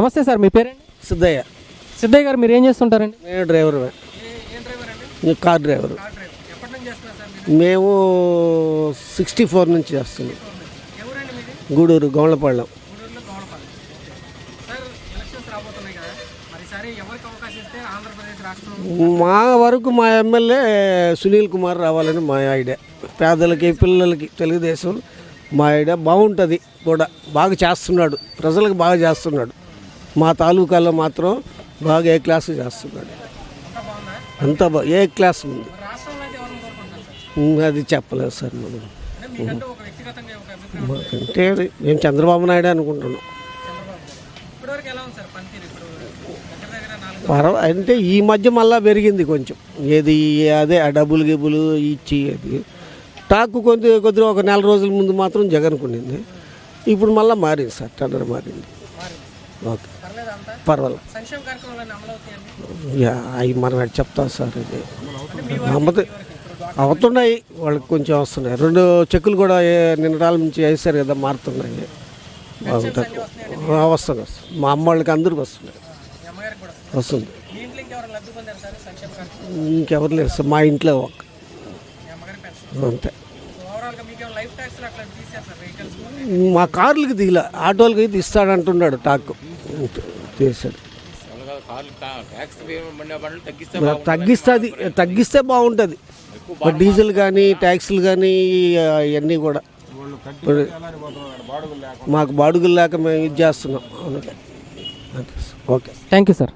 నమస్తే సార్ మీ పేరేంటి సిద్ధయ్య. సిద్ధయ్య గారు మీరు ఏం చేస్తుంటారండి? నేను డ్రైవర్ కార్ డ్రైవర్. మేము సిక్స్టీ ఫోర్ నుంచి చేస్తున్నాం గూడూరు గౌండ్లపాళ్ళెం మా వరకు మా ఎమ్మెల్యే సునీల్ కుమార్ రావాలని మా ఐడియా. పేదలకి పిల్లలకి తెలుగుదేశం మా ఐడియా బాగుంటుంది. కూడా బాగా చేస్తున్నాడు. ప్రజలకు బాగా చేస్తున్నాడు. మా తాలూకాలో మాత్రం బాగా ఏ క్లాస్ చేస్తున్నాడు? అంతా బాగా ఏ క్లాస్ ఉంది? అది చెప్పలేదు సార్ మనం అంటే మాకంటే మేము చంద్రబాబు నాయుడు అనుకుంటున్నాం. పర్వ అంటే ఈ మధ్య మళ్ళా పెరిగింది కొంచెం. ఏది అదే ఆ డబ్బులు గిబ్బులు ఇచ్చి అది. టాక్ కొద్ది కొద్దిగా ఒక నెల రోజుల ముందు మాత్రం జగన్ ఉండింది ఇప్పుడు మళ్ళీ మారింది సార్ టెండర్ మారింది. ఓకే. పర్వాలేదు అవి మనం చెప్తాం సార్ ఇది. నమ్మతే అవుతున్నాయి వాళ్ళకి కొంచెం వస్తున్నాయి. రెండు చెక్కులు కూడా ఏ- నిన్నటాల నుంచి వేసారు కదా మారుతున్నాయి. బాగుంటుంది వస్తున్నాయి. మా అమ్మ వాళ్ళకి అందరికి వస్తున్నాయి. వస్తుంది. ఇంకెవరు లేరు సార్ మా ఇంట్లో ఒక అంతే. మా కార్లకి దిగల ఆటోలకి అయితే ఇస్తాడంటున్నాడు టాక్. తీసాడు తగ్గిస్తుంది తగ్గిస్తే బాగుంటుంది. డీజిల్ కానీ ట్యాక్సులు కానీ ఇవన్నీ కూడా. మాకు బాడుగులు లేక మేము ఇది చేస్తున్నాం. ఓకే. Thank you sir